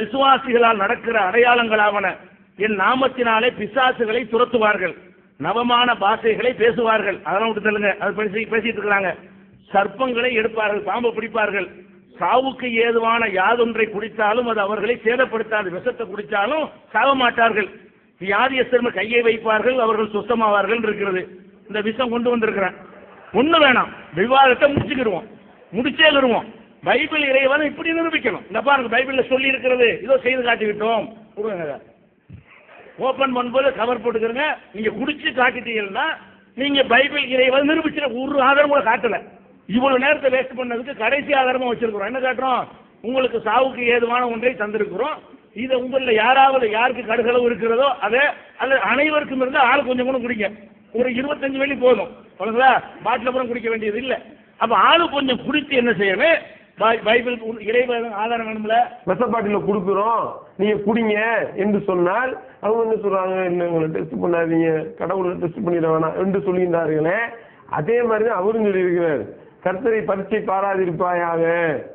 விசுவாசிகளால் நடக்கிற அடையாளங்களாவன. என் நாமத்தினாலே பிசாசுகளை துரத்துவார்கள். நவமான பாஷைகளை பேசுவார்கள். அதெல்லாம் விட்டு தள்ளுங்க அது பேசி பேசிட்டு இருக்கிறாங்க. சர்ப்பங்களை எடுப்பார்கள் பாம்பு பிடிப்பார்கள். சாவுக்கு ஏதுவான யாதொன்றை குடித்தாலும் அது அவர்களை சேதப்படுத்தாது. விஷத்தை குடித்தாலும் சாக மாட்டார்கள். வியாதியஸ்தர் கையை வைப்பார்கள் அவர்கள் சுத்தமாவார்கள் இருக்கிறது. இந்த விஷம் கொண்டு வந்திருக்கிறேன். ஒண்ணு வேணாம். விவாதத்தை முடிச்சுக்கிடுவோம். முடிச்சே பைபிள் இறைவன் இப்படி நிரூபிக்கணும். இந்த பாருங்க பைபிள்ல சொல்லி இருக்கிறது. இதோ செய்து காட்டிவிட்டோம் கொடுங்க ஓபன் பண்ணும்போது கவர் போட்டுக்கிறங்க. நீங்க குடிச்சு காட்டிட்டீங்கன்னா நீங்க பைபிள் இறைவன் நிரூபிச்சு ஒரு ஆதாரம் கூட காட்டல. இவ்வளவு நேரத்தை வேஸ்ட் பண்ணதுக்கு கடைசி ஆதாரமா வச்சிருக்கிறோம். என்ன காட்டுறோம்? உங்களுக்கு சாவுக்கு ஏதுவான ஒன்றை தந்திருக்கிறோம். இதை உங்களில் யாராவது யாருக்கு கடுகளவு இருக்கிறதோ அதை அல்லது அனைவருக்கும் இருந்தால் ஆள் கொஞ்சம் கூட குடிங்க. ஒரு இருபத்தஞ்சு வேலி போதும். அவ்வளவுங்களா? பாட்டில் அப்புறம் குடிக்க வேண்டியது இல்லை. அப்போ ஆளு கொஞ்சம் குடித்து என்ன செய்யணும்? பைபிள் இறைவன் ஆதாரம் வேணும்ல? விஷப்பாட்டில கொடுக்குறோம். நீங்க குடிங்க என்று சொன்னால் அவங்க என்ன சொல்றாங்க? என்ன உங்களை டெஸ்ட் பண்ணாதீங்க. கடவுளை டெஸ்ட் பண்ணிட வேணாம் என்று சொல்லியிருந்தார்களே அதே மாதிரி தான் அவரும் சொல்லியிருக்கிறார். கர்த்தரை பரீட்சை பாராதிருப்பாயாக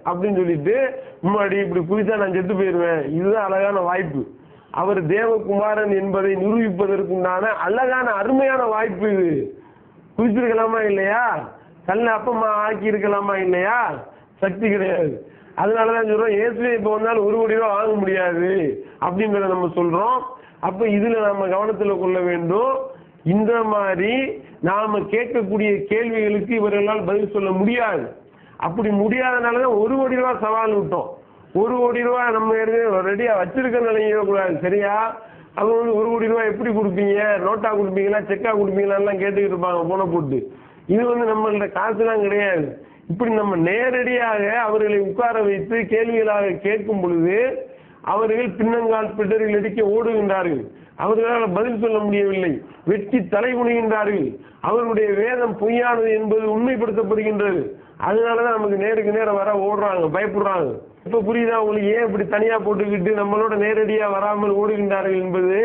அப்படின்னு சொல்லிட்டு முன்னாடி இப்படி குடிச்சா நான் செத்து போயிருவேன் இதுதான் அழகான வாய்ப்பு. அவர் தேவகுமாரன் என்பதை நிரூபிப்பதற்குண்டான அழகான அருமையான வாய்ப்பு இது. குடிச்சிருக்கலாமா இல்லையா? கல்ல அப்பமா ஆக்கி இருக்கலாமா இல்லையா? சக்தி கிடையாது. அதனாலதான் சொல்றோம் இயேசுவே இப்ப வந்தாலும் ஒரு கோடி ரூபா வாங்க முடியாது அப்படிங்கிறத நம்ம சொல்றோம். அப்ப இதுல நம்ம கவனத்துல கொள்ள வேண்டும். இந்த மாதிரி நாம கேட்கக்கூடிய கேள்விகளுக்கு இவர்களால் பதில் சொல்ல முடியாது. அப்படி முடியாதனாலதான் ஒரு கோடி ரூபாய் சவால் விட்டோம். ஒரு கோடி ரூபாய் நம்ம ஏற்கனவே ரெடியா வச்சிருக்க கூடாது சரியா? அவங்க வந்து ஒரு கோடி ரூபாய் எப்படி கொடுப்பீங்க? நோட்டா கொடுப்பீங்களா? செக்கா கொடுப்பீங்களா எல்லாம் கேட்டுக்கிட்டு இருப்பாங்க போன போட்டு. இது வந்து நம்மள்கிட்ட காசுலாம் கிடையாது. இப்படி நம்ம நேரடியாக அவர்களை உட்கார வைத்து கேள்விகளாக கேட்கும் பொழுது அவர்கள் பின்னங்கால் பிடரில் அடிக்க ஓடுகின்றார்கள். அவர்களால் பதில் சொல்ல முடியவில்லை. வெட்டி தலை குனிகின்றார்கள். அவர்களுடைய வேதம் பொய்யானது என்பது உண்மைப்படுத்தப்படுகின்றது. அதனாலதான் நமக்கு நேருக்கு நேரம் வர ஓடுறாங்க பயப்படுறாங்க. இப்ப புரியுதா உங்களுக்கு? ஏன் இப்படி தனியா போட்டுக்கிட்டு நம்மளோட நேரடியா வராமல் ஓடுகின்றார்கள் என்பது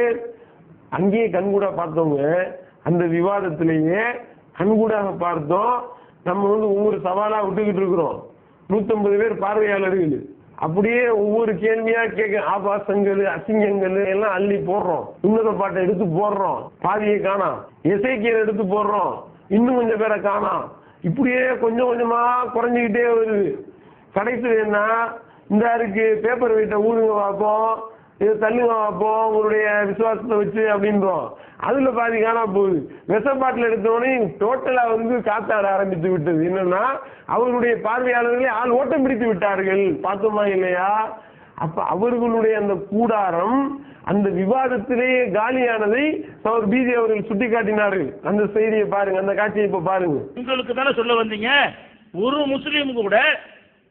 அங்கேயே கண்கூடா பார்த்தவங்க அந்த விவாதத்திலேயே கண்கூடாக பார்த்தோம். நம்ம வந்து ஒவ்வொரு சவாலாக விட்டுக்கிட்டு இருக்கிறோம். நூற்றம்பது பேர் பார்வையாளர்கள். அப்படியே ஒவ்வொரு கேள்வியா கேட்க ஆபாசங்கள் அசிங்கங்கள் எல்லாம் அள்ளி போடுறோம். உன்னத பாட்டை எடுத்து போடுறோம். பாதியை காணாம். இசைக்கியல் எடுத்து போடுறோம். இன்னும் கொஞ்சம் பேரை காணாம். இப்படியே கொஞ்சம் கொஞ்சமா குறைஞ்சிக்கிட்டே வருது. கடைசி என்ன? இந்த இருக்கு பேப்பர் வீட்டை ஊதுங்க பார்ப்போம். இது தள்ளுங்க அப்போ உங்களுடைய விசுவாசத்தை வச்சு அப்படின்றோம். அதுல பாதி காணா போகுது. விஷப்பாட்டில் எடுத்தோடனே டோட்டலா வந்து காத்தாட ஆரம்பித்து விட்டது. என்னன்னா அவர்களுடைய பார்வையாளர்களே ஆள் ஓட்டம் பிடித்து விட்டார்கள். பார்த்தோமா இல்லையா? அப்ப அவர்களுடைய அந்த கூடாரம் அந்த விவாதத்திலேயே காலியானதை அவர் பிஜே அவர்கள் சுட்டிக்காட்டினார்கள். அந்த செய்தியை பாருங்க அந்த காட்சியை இப்ப பாருங்க. உங்களுக்கு தானே சொல்ல வந்தீங்க? ஒரு முஸ்லீம் கூட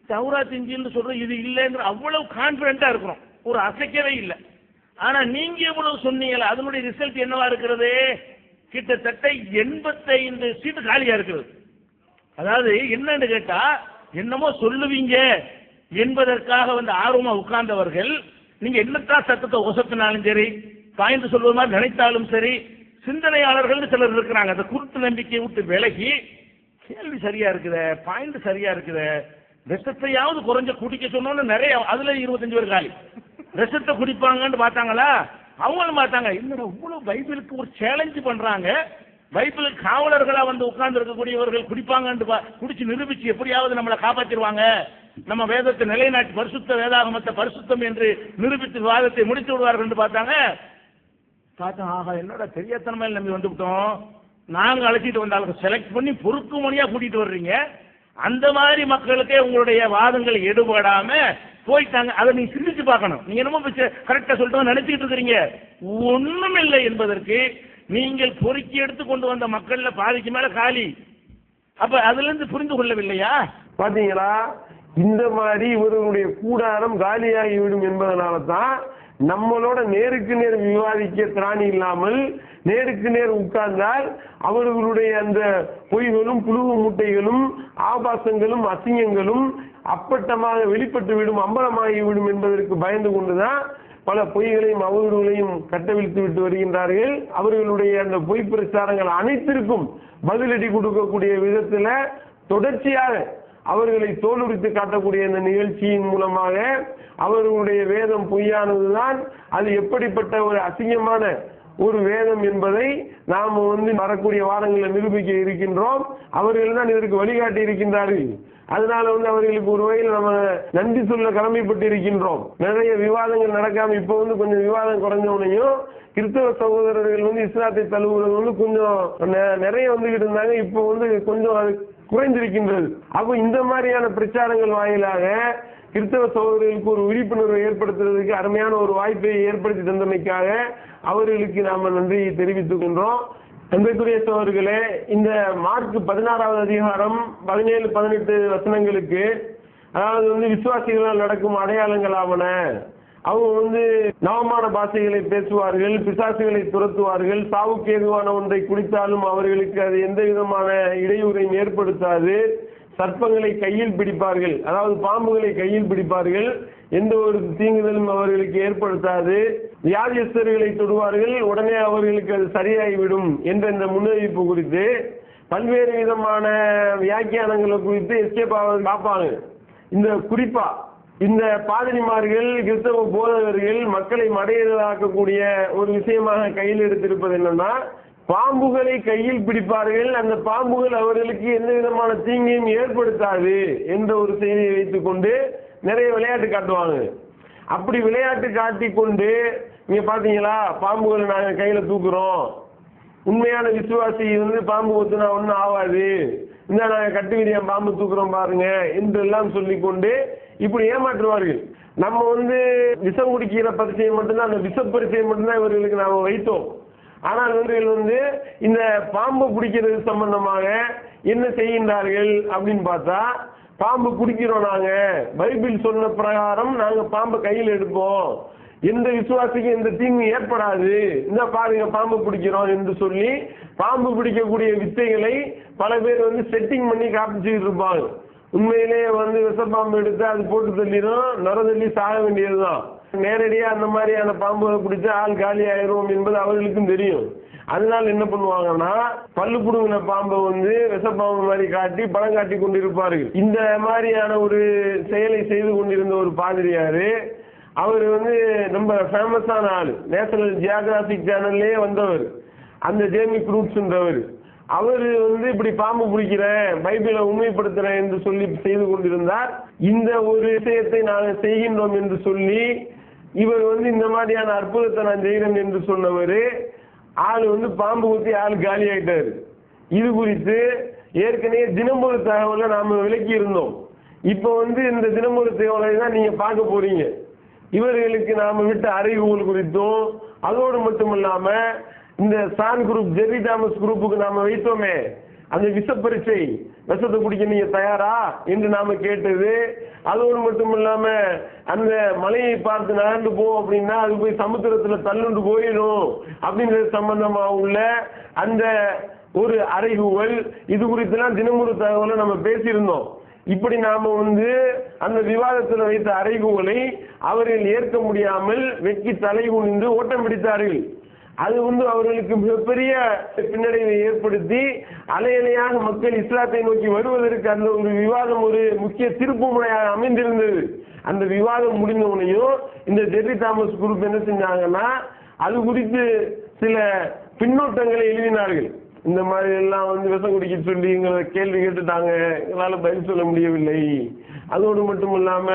சௌரா இஞ்சின்னு சொல்ற இது இல்லைங்கிற அவ்வளவு கான்பிடண்டா இருக்கிறோம். ஒரு அசைக்கவே இல்லை. ஆனா நீங்க எவ்வளவு சொன்னீங்களா அதனுடைய ரிசல்ட் என்னவா இருக்கிறது? கிட்டத்தட்ட எண்பத்தைந்து சீட்டு காலியா இருக்கிறது அதாவது என்னன்னு கேட்டா என்னமோ சொல்லுவீங்க என்பதற்காக வந்து ஆர்வமா உட்கார்ந்தவர்கள் நீங்க என்னத்தான் சத்தத்தை ஒசத்தினாலும் சரி பாய்ந்து சொல்வது மாதிரி நினைத்தாலும் சரி சிந்தனையாளர்கள் சிலர் இருக்கிறாங்க. அந்த குருட்டு நம்பிக்கையை விட்டு விலகி கேள்வி சரியா இருக்குது பாயிண்ட் சரியா இருக்குது விஷத்தையாவது குறைஞ்ச குடிக்க சொன்னோன்னு நிறைய அதுல இருபத்தஞ்சு பேர் காலி. விஷத்தை குடிப்பாங்கன்னு பார்த்தாங்களா? அவங்களும் பார்த்தாங்க என்னடா இவ்வளோ பைபிளுக்கு ஒரு சேலஞ்ச் பண்ணுறாங்க பைபிளுக்கு காவலர்களாக வந்து உட்கார்ந்து இருக்கக்கூடியவர்கள் குடிப்பாங்கன்னு பா- குடிச்சு நிரூபிச்சு எப்படியாவது நம்மளை காப்பாற்றிடுவாங்க நம்ம வேதத்தை நிலைநாட்டி பரிசுத்த வேதாகமத்தை பரிசுத்தம் என்று நிரூபித்து வாதத்தை முடித்து விடுவார்கள் என்று பார்த்தாங்க. பார்த்தோம் ஆஹா என்னோட தெரியாதனமா நம்பி வந்துவிட்டோம். நாங்கள் அழைச்சிட்டு வந்தாலும் செலக்ட் பண்ணி பொறுக்கு மணியா கூட்டிகிட்டு வர்றீங்க. அந்த மாதிரி மக்களுக்கே உங்களுடைய வாதங்கள் எடுபடாம போயிட்டாங்க. அதை நீ சிந்திச்சு பார்க்கணும். நீங்க என்னமோ கரெக்டா சொல்லிட்டு நினைச்சுக்கிட்டு இருக்கிறீங்க. ஒண்ணும் இல்லை என்பதற்கு நீங்கள் பொறுக்கி எடுத்து கொண்டு வந்த மக்கள்ல பாதிக்கு மேல காலி. அப்ப அதுல இருந்து புரிந்து கொள்ளவில்லையா? பாத்தீங்களா? இந்த மாதிரி இவர்களுடைய கூடாரம் காலியாகிவிடும் என்பதனால தான் நம்மளோட நேருக்கு நேர் விவாதிக்க திராணி இல்லாமல் நேருக்கு நேர் உட்கார்ந்தால் அவர்களுடைய அந்த பொய்களும் புழுவு மூட்டைகளும் ஆபாசங்களும் அசிங்கங்களும் அப்பட்டமாக வெளிப்பட்டு விடும் அம்பலமாகி விடும் என்பதற்கு பயந்து கொண்டுதான் பல பொய்களையும் அவர்களையும் கட்டவிழ்த்து விட்டு வருகின்றார்கள். அவர்களுடைய அந்த பொய் பிரச்சாரங்கள் அனைத்திற்கும் பதிலடி கொடுக்கக்கூடிய விதத்துல தொடர்ச்சியாக அவர்களை தோலுரித்து காட்டக்கூடிய இந்த நிகழ்ச்சியின் மூலமாக அவர்களுடைய வேதம் பொய்யானதுதான். அது எப்படிப்பட்ட ஒரு அசிங்கமான ஒரு வேதம் என்பதை நாம் வந்து வரக்கூடிய வாரங்களில் நிரூபிக்க இருக்கின்றோம். அவர்கள் தான் இதற்கு வழிகாட்டி இருக்கின்றார்கள். அதனால வந்து அவர்களுக்கு ஒரு வகையில் நம்ம நன்றி சொல்ல கடமைப்பட்டு இருக்கின்றோம். நிறைய விவாதங்கள் நடக்காம இப்ப வந்து கொஞ்சம் விவாதம் குறைஞ்சவனையும் கிறிஸ்தவ சகோதரர்கள் வந்து இஸ்லாத்தை தழுவுறது வந்து கொஞ்சம் நெ- நிறைய வந்துகிட்டு இருந்தாங்க. இப்போ வந்து கொஞ்சம் அது குறைந்திருக்கின்றது. அப்போ இந்த மாதிரியான பிரச்சாரங்கள் வாயிலாக கிறிஸ்தவ சகோதரர்களுக்கு ஒரு விழிப்புணர்வை ஏற்படுத்துறதுக்கு அருமையான ஒரு வாய்ப்பை ஏற்படுத்தி தந்தமைக்காக அவர்களுக்கு நாம நன்றியை தெரிவித்துக் கொண்டோம். அன்பிற்குரிய இந்த மார்க் பதினாறாவது அதிகாரம் பதினேழு பதினெட்டு வசனங்களுக்கு அதாவது வந்து விசுவாசிகளால் நடக்கும் அடையாளங்களாவன அவங்க வந்து நவமான பாஷைகளை பேசுவார்கள் பிசாசுகளை துரத்துவார்கள் சாவுக்கு ஏதுவான ஒன்றை குடித்தாலும் அவர்களுக்கு அது எந்த விதமான இடையூறையும் ஏற்படுத்தாது. சர்ப்பங்களை கையில் பிடிப்பார்கள். அதாவது பாம்புகளை கையில் பிடிப்பார்கள். எந்த ஒரு தீங்குதலும் அவர்களுக்கு ஏற்படுத்தாது. வியாதியஸ்தர்களை தொடுவார்கள். உடனே அவர்களுக்கு அது சரியாகிவிடும் என்ற இந்த முன்னறிவிப்பு குறித்து பல்வேறு விதமான வியாக்கியானங்களை குறித்து எஸ்கேப் ஆவது பார்ப்பாங்க இந்த குறிப்பா இந்த பாதிரிமார்கள் கிறிஸ்தவ போதகர்கள் மக்களை மடையலாக்கக்கூடிய ஒரு விஷயமாக கையில் எடுத்திருப்பது என்னன்னா பாம்புகளை கையில் பிடிப்பார்கள். அந்த பாம்புகள் அவர்களுக்கு எந்த விதமான தீங்கையும் ஏற்படுத்தாது என்ற ஒரு செய்தியை வைத்துக்கொண்டு நிறைய விளையாட்டு காட்டுவாங்க. அப்படி விளையாட்டு காட்டி கொண்டு நீங்க பாத்தீங்களா பாம்புகளை நாங்க கையில தூக்குறோம். உண்மையான விசுவாசி வந்து பாம்பு கொத்துனா ஒன்றும் ஆகாது இந்த நாங்க கட்டு விரியம் பாம்பு தூக்குறோம் பாருங்க என்றெல்லாம் சொல்லிக்கொண்டு இப்படி ஏமாற்றுவார்கள். நம்ம வந்து விஷம் குடிக்கிற பரிசையை மட்டும்தான் அந்த விஷ பரிசையை மட்டும்தான் இவர்களுக்கு நாம் வைத்தோம். ஆனால் இவர்கள் வந்து இந்த பாம்பு பிடிக்கிறது சம்பந்தமாக என்ன செய்கின்றார்கள் அப்படின்னு பார்த்தா பாம்பு குடிக்கிறோம் நாங்க. பைபிள் சொன்ன பிரகாரம் நாங்க பாம்பை கையில் எடுப்போம். எந்த விசுவாசிக்கும் எந்த தீங்கு ஏற்படாது. இந்த பாருங்க பாம்பு பிடிக்கிறோம் என்று சொல்லி பாம்பு பிடிக்கக்கூடிய வித்தைகளை பல பேர் வந்து செட்டிங் பண்ணி காப்பிச்சுட்டு இருப்பாங்க. உண்மையிலேயே வந்து விஷப்பாம்பு எடுத்து அது போட்டு தள்ளிடும் நுர தள்ளி சாக வேண்டியதுதான். நேரடியாக அந்த மாதிரியான பாம்புகளை பிடிச்சி ஆள் காலி ஆயிரும் என்பது அவர்களுக்கும் தெரியும். அதனால என்ன பண்ணுவாங்கன்னா பல்லு புடுங்கின பாம்பை வந்து விஷப்பாம்பு மாதிரி காட்டி படம் காட்டி கொண்டிருப்பார்கள். இந்த மாதிரியான ஒரு செயலை செய்து கொண்டிருந்த ஒரு பாதிரியாரு அவர் வந்து ரொம்ப ஃபேமஸான ஆள். நேஷனல் ஜியாகிராபிக் சேனல்லே வந்தவர். அந்த ஜேமி குரூப்ஸ்ன்றவர் அவர் வந்து இப்படி பாம்பு பிடிக்கிறேன் பைபிளை உண்மைப்படுத்துறேன் என்று சொல்லி செய்து கொண்டிருந்தார். இந்த ஒரு விஷயத்தை நாங்கள் செய்கின்றோம் என்று சொல்லி இவர் வந்து இந்த மாதிரியான அற்புதத்தை நான் செய்கிறேன் என்று சொன்னவர் ஆள் வந்து பாம்பு ஊற்றி ஆள் காலி ஆயிட்டாரு. இது குறித்து ஏற்கனவே தினமொரு தகவலை நாம் விளக்கி இருந்தோம். இப்போ வந்து இந்த தினமொரு தகவலை தான் நீங்கள் பார்க்க போறீங்க. இவர்களுக்கு நாம் விட்ட அறிவுகள் குறித்தும் அதோடு மட்டும் இல்லாமல் இந்த சான் குரூப் ஜெர்ரி தாமஸ் குரூப்புக்கு நாம வைத்தோமே. அந்த விஷ பரீட்சை விஷத்தை குடிக்க நீங்க தயாரா? என்று நாம கேட்டது. அதோடு மட்டும் இல்லாம அந்த மலையை பார்த்து நகர்ந்து போ அப்படின்னா அது போய் சமுத்திரத்துல தள்ளுண்டு போயிடும். அப்படின்றது சம்பந்தமா உள்ள அந்த ஒரு அறைகூவல். இது குறித்துலாம் தினமுறு தகவலை நம்ம பேசியிருந்தோம். இப்படி நாம வந்து அந்த விவாதத்தில் வைத்த அறைகூவலை அவர்கள் ஏற்க முடியாமல் வெட்டி தலை குனிந்து ஓட்டம் பிடித்தார்கள். அது வந்து அவர்களுக்கு மிகப்பெரிய பின்னடைவை ஏற்படுத்தி அலையலையாக மக்கள் இஸ்லாத்தை நோக்கி வருவதற்கு அந்த ஒரு விவாதம் ஒரு முக்கிய திருப்பு முனையாக அமைந்திருந்தது. அந்த விவாதம் முடிந்தவுடனேயும் இந்த ஜெர்ரி தாமஸ் குரூப் என்ன செஞ்சாங்கன்னா அது குறித்து சில பின்னோட்டங்களை எழுதினார்கள். இந்த மாதிரி எல்லாம் வந்து விஷம் குடிக்க சொல்லி எங்களை கேள்வி கேட்டுட்டாங்க. எங்களால் பதில் சொல்ல முடியவில்லை. அதோடு மட்டும் இல்லாம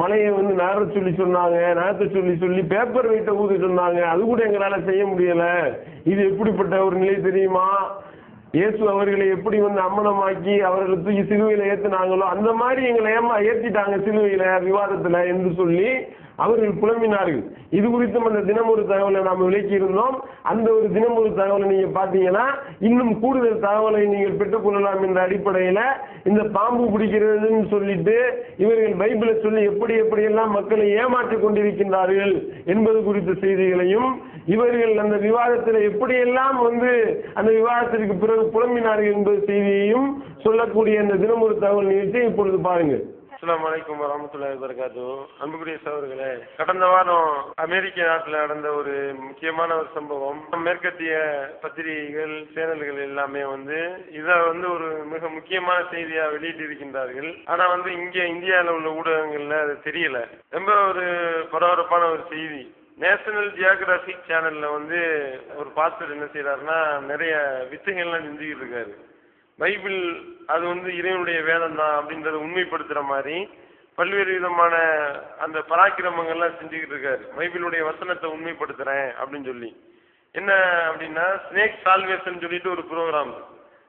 மலையை வந்து நகர சொல்லி சொன்னாங்க நேரத்தை சொல்லி சொல்லி பேப்பர் வெயிட்ட ஊதி சொன்னாங்க. அது கூட எங்களால செய்ய முடியல. இது எப்படிப்பட்ட ஒரு நிலை தெரியுமா? இயேசு அவர்களை எப்படி வந்து அம்மனமாக்கி அவர்களை தூக்கி சிலுவையில ஏத்துனாங்களோ அந்த மாதிரி எங்களை ஏமா ஏத்திட்டாங்க சிலுவையில விவாதத்துல என்று சொல்லி அவர்கள் புலம்பினார்கள். இது குறித்தும் அந்த தினமொரு தகவலை நாம் விளக்கி இருந்தோம். அந்த ஒரு தினமொரு தகவலை நீங்க பாத்தீங்கன்னா இன்னும் கூடுதல் தகவலை நீங்கள் பெற்றுக்கொள்ளலாம் என்ற அடிப்படையில இந்த பாம்பு பிடிக்கிறதுன்னு சொல்லிட்டு இவர்கள் பைபிளை சொல்லி எப்படி எப்படியெல்லாம் மக்களை ஏமாற்றிக் கொண்டிருக்கின்றார்கள் என்பது குறித்த செய்திகளையும் இவர்கள் அந்த விவாதத்தில் எப்படியெல்லாம் வந்து அந்த விவாதத்திற்கு பிறகு புலம்பினார்கள் என்பது செய்தியையும் சொல்லக்கூடிய அந்த தினமொரு தகவல் நிகழ்ச்சியை இப்பொழுது பாருங்கள். அஸ்லாம் வலைக்கம் வரமத்துல்லாஹி வரகாத்து அன்புக்குரிய சகோதரர்களே கடந்த வாரம் அமெரிக்க நாட்டில் நடந்த ஒரு முக்கியமான ஒரு சம்பவம். மேற்கத்திய பத்திரிகைகள் சேனல்கள் எல்லாமே வந்து இதை வந்து ஒரு மிக முக்கியமான செய்தியா வெளியிட்டு இருக்கின்றார்கள் ஆனா வந்து இங்க இந்தியாவில் உள்ள ஊடகங்கள்ல அது தெரியல. ரொம்ப ஒரு பரபரப்பான ஒரு செய்தி. நேஷனல் ஜியோகிராபிக் சேனல்ல வந்து ஒரு பாஸ்டர் என்ன செய்யறாருன்னா நிறைய வித்துகள்லாம் செஞ்சுக்கிட்டு இருக்காரு. பைபிள் அது வந்து இறைவனுடைய வேதம் தான் அப்படின்றத உண்மைப்படுத்துற மாதிரி பல்வேறு விதமான அந்த பராக்கிரமங்கள்லாம் செஞ்சுக்கிட்டு இருக்காரு. பைபிளுடைய வசனத்தை உண்மைப்படுத்துறேன் அப்படின்னு சொல்லி. என்ன அப்படின்னா ஸ்னேக் சால்வேஷன் சொல்லிட்டு ஒரு ப்ரோக்ராம்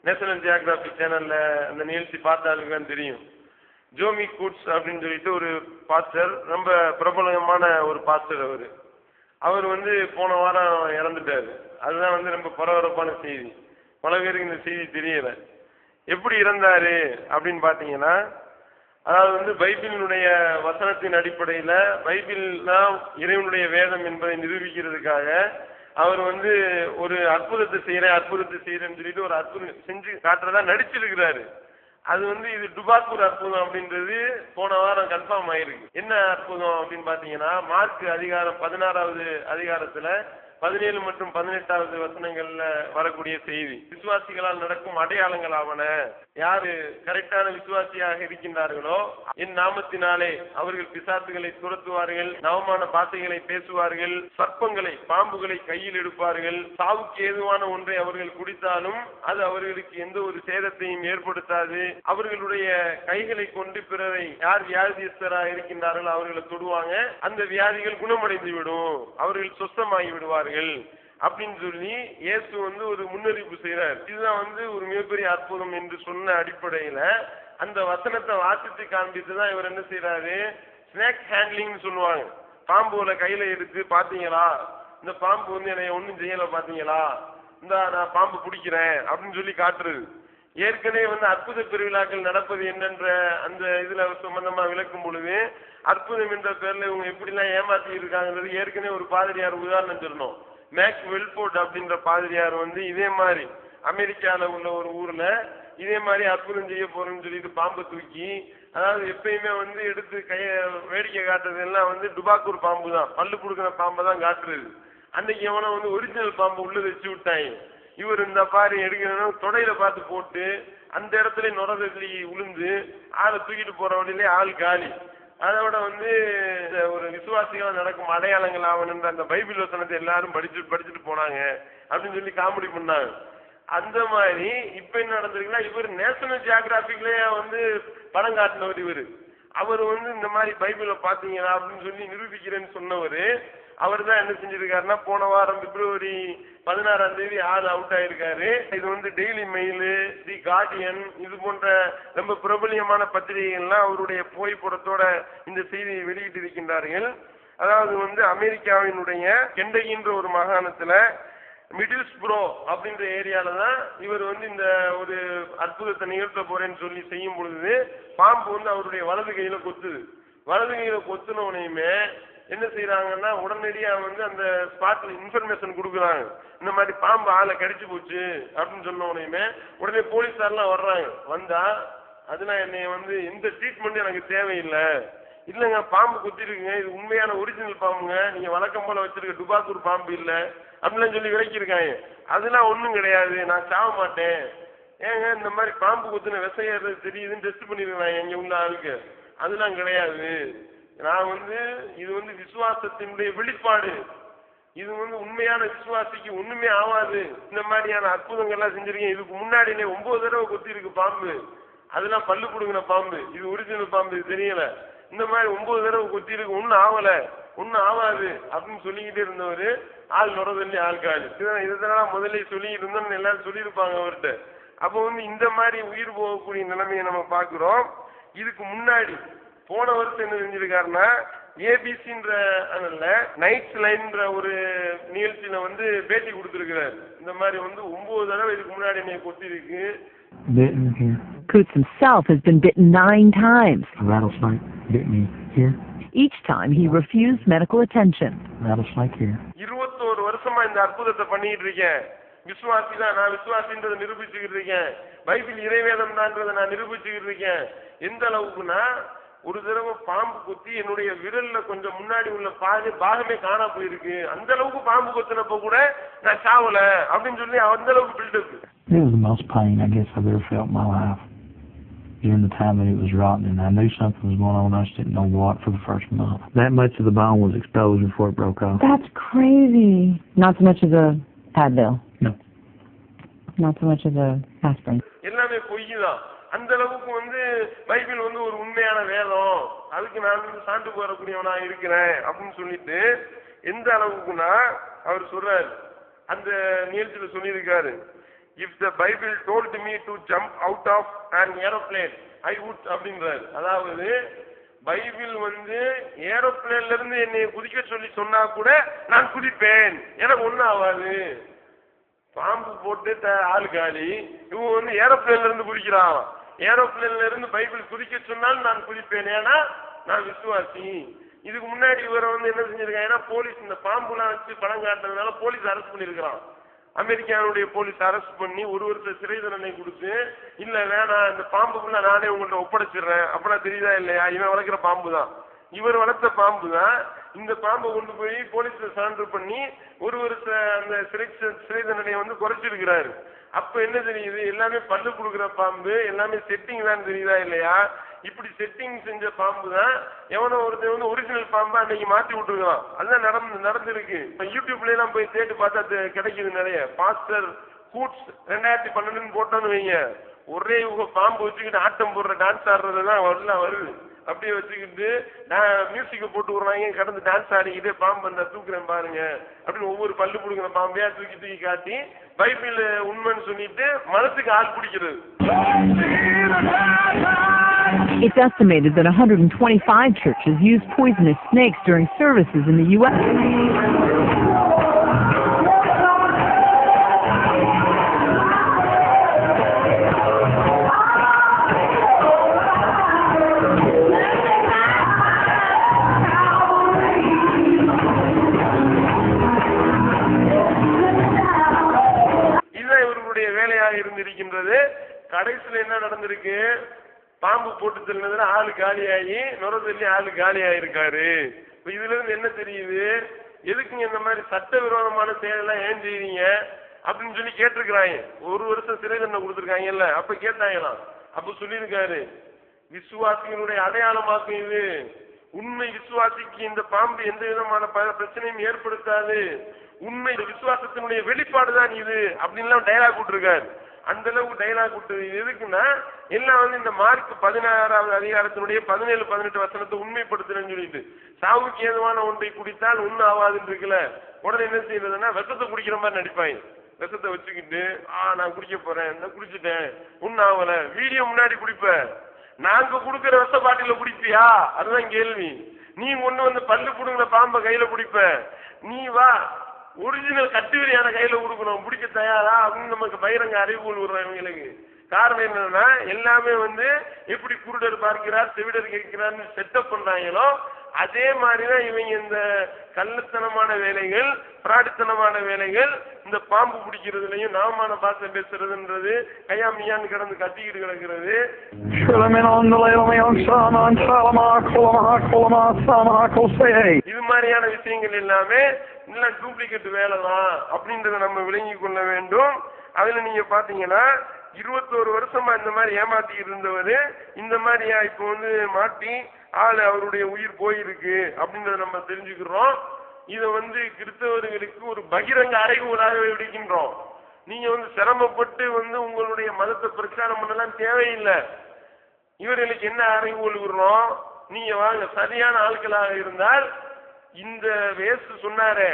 நேஷனல் ஜியோகிராபிக் சேனல்ல அந்த நிகழ்ச்சி பார்த்தாலுங்கன்னு தெரியும். ஜோமி கூட்ஸ் அப்படின்னு சொல்லிட்டு ஒரு பாஸ்டர் ரொம்ப பிரபலமான ஒரு பாஸ்டர் அவர். அவர் வந்து போன வாரம் இறந்துட்டாரு. அதுதான் வந்து ரொம்ப பரபரப்பான செய்தி. பல பேருக்கு இந்த செய்தி தெரியலை. எப்படி இறந்தாரு அப்படின்னு பாத்தீங்கன்னா அதாவது வந்து பைபிளினுடைய வசனத்தின் அடிப்படையில பைபிள்னா இறைவனுடைய வேதம் என்பதை நிரூபிக்கிறதுக்காக அவர் வந்து ஒரு அற்புதத்தை செய்யறேன் அற்புதத்தை செய்யறேன்னு சொல்லிட்டு ஒரு அற்புதம் செஞ்சு காட்டுறதா நடிச்சிருக்கிறாரு. அது வந்து இது டுபாக்கூர் அற்புதம் அப்படின்றது போன வாரம் கன்ஃபார்ம் ஆயிருக்கு. என்ன அற்புதம் அப்படின்னு பாத்தீங்கன்னா மார்க் அதிகாரம் பதினாறாவது அதிகாரத்துல பதினேழு மற்றும் பதினெட்டாவது வசனங்கள்ல வரக்கூடிய செய்தி. விசுவாசிகளால் நடக்கும் அடையாளங்கள் ஆவன யாரு கரெக்டான விசுவாசியாக இருக்கின்றார்களோ என் நாமத்தினாலே அவர்கள் பிசாத்துகளை துரத்துவார்கள் நவமான பாசைகளை பேசுவார்கள் சர்ப்பங்களை பாம்புகளை கையில் எடுப்பார்கள் சாவுக்கு ஏதுவான ஒன்றை அவர்கள் குடித்தாலும் அது அவர்களுக்கு எந்த ஒரு சேதத்தையும் ஏற்படுத்தாது. அவர்களுடைய கைகளை கொண்டு பிறரை யார் வியாதியஸ்தராக இருக்கின்றார்களோ அவர்களை தொடுவாங்க. அந்த வியாதிகள் குணமடைந்து விடும் அவர்கள் சொஸ்தமாகி விடுவார்கள். அப்படின்னு சொல்லி இயேசு வந்து ஒரு முன்னறிவிப்பு செய்கிறார் இதுதான் வந்து ஒரு மிகப்பெரிய அற்புதம் என்று சொன்ன அடிப்படையில அந்த வசனத்தை வாசித்து காண்பித்து தான் இவர் என்ன செய்யறாரு ஸ்னாக் ஹேண்ட்லிங்னு சொல்லுவாங்க. பாம்புல கையில எடுத்து பாத்தீங்களா இந்த பாம்பு வந்து என்னை ஒன்றும் செய்யல பாத்தீங்களா இந்த நான் பாம்பு பிடிக்கிறேன் அப்படின்னு சொல்லி காட்டுறது. ஏற்கனவே வந்து அற்புத பெருவிழாக்கள் நடப்பது என்னன்ற அந்த இதுல சம்பந்தமா விளக்கும் பொழுது அற்புதம் என்ற பேர்ல இவங்க எப்படிலாம் ஏமாத்தி இருக்காங்கிறது ஏற்கனவே ஒரு பாதிரியார் உதாரணம் சொல்லணும். மேக் வெல்போர்ட் அப்படின்ற பாதிரியார் வந்து இதே மாதிரி அமெரிக்கால உள்ள ஒரு ஊர்ல இதே மாதிரி அற்புதம் செய்ய போறேன்னு சொல்லிட்டு பாம்பை தூக்கி அதாவது எப்பயுமே வந்து எடுத்து கைய வேடிக்கை காட்டுறது எல்லாம் வந்து டுபாக்கூர் பாம்பு தான். பல்லு கொடுக்குற பாம்பை தான் காட்டுறது. அன்னைக்கு எவனோ வந்து ஒரிஜினல் பாம்பு உள்ள வச்சு விட்டாங்க இவர் இந்த பாரு எடுக்கணும் தொடையில பார்த்து போட்டு அந்த இடத்துல நுரதள்ளி உளுந்து ஆளை தூக்கிட்டு போற வழியிலே ஆள் காலி. அதோட வந்து இந்த ஒரு விசுவாசிகள் நடக்கும் அடையாளங்கள் ஆவணுன்ற அந்த பைபிள் வசனத்தை எல்லாரும் படிச்சு படிச்சுட்டு போனாங்க அப்படின்னு சொல்லி காமெடி பண்ணாங்க. அந்த மாதிரி இப்ப என்ன நடந்திருக்குன்னா இவர் நேஷனல் ஜியாகிராபிக்லயே வந்து படம் காட்டினவர் இவர். அவர் வந்து இந்த மாதிரி பைபிளை பாத்தீங்களா அப்படின்னு சொல்லி நிரூபிக்கிறேன்னு சொன்னவர். அவர் தான் என்ன செஞ்சிருக்காருன்னா போன வாரம் பிப்ரவரி பதினாறாம் தேதி ஆள் அவுட் ஆயிருக்காரு. இது வந்து டெய்லி மெயில் தி கார்டியன் இது போன்ற ரொம்ப பிரபலியமான பத்திரிகைகள்லாம் அவருடைய புகைப்படத்தோட இந்த செய்தியை வெளியிட்டு இருக்கின்றார்கள் அதாவது வந்து அமெரிக்காவினுடைய கெண்டகின்ற ஒரு மாகாணத்துல மிடில்ஸ்ப்ரோ அப்படின்ற ஏரியால தான் இவர் வந்து இந்த ஒரு அற்புதத்தை நிகழ்த்த போறேன்னு சொல்லி செய்யும் பொழுது பாம்பு வந்து அவருடைய வலது கையில கொத்துது. வலது கையில கொத்துன உடனேயுமே என்ன செய்யறாங்கன்னா உடனடியா வந்து அந்த ஸ்பாட்ல இன்ஃபர்மேஷன் கொடுக்குறாங்க. இந்த மாதிரி பாம்பு ஆளை கடிச்சு போச்சு அப்படின்னு சொன்ன உடனே உடனே போலீஸார்லாம் வர்றாங்க. வந்தா அதெல்லாம் என்னை வந்து எந்த ட்ரீட்மெண்ட் எனக்கு தேவையில்லை. இல்லைங்க பாம்பு குத்திருக்குங்க. இது உண்மையான ஒரிஜினல் பாம்புங்க. நீங்க வழக்கம் போல வச்சிருக்க டுபாக்கூர் பாம்பு இல்லை. அப்படிலாம் சொல்லி விளக்கியிருக்காங்க. அதெல்லாம் ஒன்றும் கிடையாது. நான் சாக மாட்டேன். ஏங்க இந்த மாதிரி பாம்பு குத்துன விசையறது தெரியுதுன்னு டெஸ்ட் பண்ணிருக்காங்க எங்க உள்ள ஆளுக்கு. அதெல்லாம் கிடையாது. நான் வந்து இது வந்து விசுவாசத்தினுடைய வெளிப்பாடு. இது வந்து உண்மையான விசுவாசிக்கு ஒண்ணுமே ஆகாது இந்த மாதிரியான அற்புதங்கள்லாம் செஞ்சிருக்கேன். இதுக்கு முன்னாடினே ஒன்பது தடவை கொத்தி இருக்கு பாம்பு. அதெல்லாம் பல்லு கொடுங்கின பாம்பு. இது ஒரிஜினல் பாம்பு இது தெரியல. இந்த மாதிரி ஒன்பது தடவை கொத்தி இருக்கு ஒன்னும் ஆகல ஒன்னும் ஆகாது அப்படின்னு சொல்லிக்கிட்டே இருந்தவர் ஆள் நுறதல்லி ஆள் காலி. இதுதான் முதல்ல சொல்லிக்கிட்டு இருந்தோம்னு எல்லாரும் சொல்லியிருப்பாங்க அவர்கிட்ட. அப்போ வந்து இந்த மாதிரி உயிர் போகக்கூடிய நிலைமையை நம்ம பார்க்குறோம். இதுக்கு முன்னாடி போன வருஷம் என்ன செஞ்சிருக்காருன்னா ஏபிசின்ற அதனால நைட்ஸ் லைன்ற ஒரு நிகழ்ச்சியில வந்து பேட்டி கொடுத்துருக்கிறார் இந்த மாதிரி வந்து ஒன்பது தடவை இதுக்கு முன்னாடி என்னை here. Coots himself has been bitten nine times. A rattlesnake bit me here. Each time he refused medical attention. Rattlesnake here. இருபத்தோரு வருஷமா இந்த அற்புதத்தை பண்ணிட்டு இருக்கேன் விசுவாசி தான் நான் விசுவாசின்றதை நிரூபிச்சுக்கிட்டு இருக்கேன் பைபிள் இறைவேதம் தான்றதை நான் நிரூபிச்சுக்கிட்டு இருக்கேன் எந்த அளவுக்குன்னா ஒரு தடவை பாம்பு குத்தி என்னுடைய விரல்ல கொஞ்சம் முன்னாடி உள்ள பாதி பாகமே காணா போயிருக்கு அந்த அளவுக்கு பாம்பு கொத்தினப்ப கூட நான் சாவல அப்படின்னு சொல்லி அந்த அளவுக்கு buildup It was the most pain I guess I've ever felt in my life during the time that it was rotting. And I knew something was going on. I just didn't know what for the first month. That much of the bone was exposed before it broke off. That's crazy. Not so much as a Advil. No. Not so much as a aspirin. எல்லாமே பொய் தான் அந்த அளவுக்கு வந்து Bible வந்து ஒரு உண்மையான வேதம். அதுக்கு நான் வந்து சான்று வரக்கூடியவனா இருக்கிறேன் அப்படின்னு சொல்லிட்டு எந்த அளவுக்குன்னா அவர் சொல்றாரு. அந்த நிகழ்ச்சியில சொல்லியிருக்காரு. If the Bible told me to jump out of and aeroplane I would அப்படின்றாரு. அதாவது பைபிள் வந்து ஏரோப்ளேன்ல இருந்து என்னை குதிக்க சொல்லி சொன்னா கூட நான் குதிப்பேன். எனக்கு ஒன்றும் ஆகாது பாம்பு போட்டு த- காலி. இவன் வந்து ஏரோப்ளேன்ல இருந்து குதிக்கிறான். ஏரோப்ளேன்ல இருந்து பைபிள் குதிக்க சொன்னால் நான் குதிப்பேன். ஏன்னா நான் விசுவாசி. இதுக்கு முன்னாடி இவரை வந்து என்ன செஞ்சிருக்காங்க? ஏன்னா போலீஸ் இந்த பாம்புலாம் வச்சு படம் காட்டுறதுனால போலீஸ் அரெஸ்ட் பண்ணியிருக்கிறான். அமெரிக்காவுடைய போலீஸ் அரெஸ்ட் பண்ணி ஒரு வருஷம் சிறை தண்டனை கொடுத்து இல்ல வேணாம் இந்த பாம்புக்குள்ள நானே உங்கள்ட்ட ஒப்படைச்சிடுறேன். அப்படின்னா தெரியுதா இல்லையா? இவன் வளர்க்குற பாம்பு தான் இவர் வளர்த்த பாம்பு தான் இந்த பாம்பை கொண்டு போய் போலீஸ்ல சான்று பண்ணி ஒரு வருஷ அந்த சிறை சிறை தண்டனையை வந்து குறைச்சிருக்கிறாரு. அப்ப என்ன தெரியுது? எல்லாமே பல்லு கொடுக்குற பாம்பு எல்லாமே செட்டிங் தான் தெரியுதா இல்லையா? இப்படி செட்டிங் செஞ்ச பாம்பு தான் எவனோ ஒருத்தர் வந்து ஒரிஜினல் பாம்பை அன்னைக்கு மாத்தி விட்டுருக்கான். அதுதான் நடந்து நடந்திருக்கு. இப்ப யூடியூப்ல எல்லாம் போய் தேடி பார்த்தா கிடைக்குது நிறைய. பாஸ்டர் கூட்ஸ் ரெண்டாயிரத்தி பன்னெண்டுன்னு போட்டோன்னு வைங்க. ஒரே பாம்பு வச்சுக்கிட்டு ஆட்டம் போடுற டான்ஸ் ஆடுறதுலாம் வரலாம் வருது. அப்படியே வச்சுக்கிட்டு மியூசிக்கை போட்டு விடுறாங்க கடந்து டான்ஸ் ஆடிக்கிட்டே பாம்பு அந்த தூக்குறேன் பாருங்க அப்படின்னு ஒவ்வொரு பல்லு பிடுங்குற பாம்பையா தூக்கி தூக்கி காட்டி பைபிள் உண்மைன்னு சொல்லிட்டு மனசுக்கு ஆள் பிடிக்கிறது It's estimated that 125 churches use poisonous snakes during services in the U.S. வேலையாக கடைசியில் என்ன நடந்திருக்கு? பாம்பு போட்டு தள்ளினதுல ஆள் காலியாகி நுர தள்ளி ஆள் காலியாக இப்போ இதுல இருந்து என்ன தெரியுது? எதுக்குங்க இந்த மாதிரி சட்டவிரோதமான செயலெல்லாம் ஏன் செய்றீங்க? அப்படின்னு சொல்லி கேட்டிருக்கிறாங்க. ஒரு வருஷம் சிறை தண்டனை கொடுத்துருக்காங்கல்ல அப்ப கேட்டாங்களாம். அப்ப சொல்லியிருக்காரு விசுவாசிகளுடைய அடையாளமாக்கும் இது. உண்மை விசுவாசிக்கு இந்த பாம்பு எந்த விதமான ப- பிரச்சனையும் ஏற்படுத்தாது. உண்மை விசுவாசத்தினுடைய வெளிப்பாடு தான் இது. அப்படின்லாம் டைலாக் விட்டுருக்காரு அந்த அளவுக்கு டைலாக் விட்டு இது எதுக்குன்னா எல்லாம் வந்து இந்த மார்க் பதினாறாவது அதிகாரத்தினுடைய பதினேழு பதினெட்டு வசனத்தை உண்மைப்படுத்துறேன்னு சொல்லிட்டு சாவுக்கு ஏதுவான ஒன்றை குடித்தால் ஒன்றும் ஆகாதுன்னு இருக்குல்ல. உடனே என்ன செய்யறதுன்னா விஷத்தை குடிக்கிற மாதிரி நடிப்பாங்க. விஷத்தை வச்சுக்கிட்டு ஆ நான் குடிக்க போறேன் இந்த குடிச்சிட்டேன் ஒன்றும் ஆகல வீடியோ முன்னாடி குடிப்ப. நாங்க கொடுக்குற விஷ பாட்டில குடிப்பியா? அதுதான் கேள்வி. நீ ஒண்ணு வந்து பல்லு புடுங்கின பாம்பை கையில குடிப்ப. நீ வா ஒரிஜினல் கட்டுவிரியான கையில கொடுக்கணும் பிடிக்க தயாரா? அப்படின்னு நமக்கு பகிரங்க அறிவுகள் விடுறோம் இவங்களுக்கு. காரணம் என்னன்னா எல்லாமே வந்து எப்படி குருடர் பார்க்கிறார் செவிடர் கேட்கிறார்னு செட்டப் பண்றாங்களோ அதே மாதிரிதான் இவங்க இந்த கள்ளத்தனமான வேலைகள் பிராடித்தனமான வேலைகள் இந்த பாம்பு பிடிக்கிறதுலயும் நாமான பாச பேசுறதுன்றது கையாமியான்னு கிடந்து கத்திக்கிட்டு கிடக்கிறது. இது மாதிரியான விஷயங்கள் எல்லாமே இல்லை டூப்ளிகேட் வேலை தான் அப்படின்றத நம்ம விளங்கி கொள்ள வேண்டும். அதுல நீங்க பாத்தீங்கன்னா இருபத்தோரு வருஷமா இந்த மாதிரி ஏமாத்தி இருந்தவர் இந்த மாதிரியா இப்போ வந்து மாட்டி ஆளு அவருடைய உயிர் போயிருக்கு அப்படின்றத நம்ம தெரிஞ்சுக்கிறோம். இதை வந்து கிறிஸ்தவர்களுக்கு ஒரு பகிரங்க அறைகூலாக விடுக்கின்றோம். நீங்க வந்து சிரமப்பட்டு வந்து உங்களுடைய மதத்தை பிரச்சாரம் பண்ணலாம் தேவையில்லை. இவர்களுக்கு என்ன அறிவுகள் விடுறோம் நீங்க வாங்க சரியான ஆட்களாக இருந்தால் இந்த வேஸ்ட் சொன்னாரே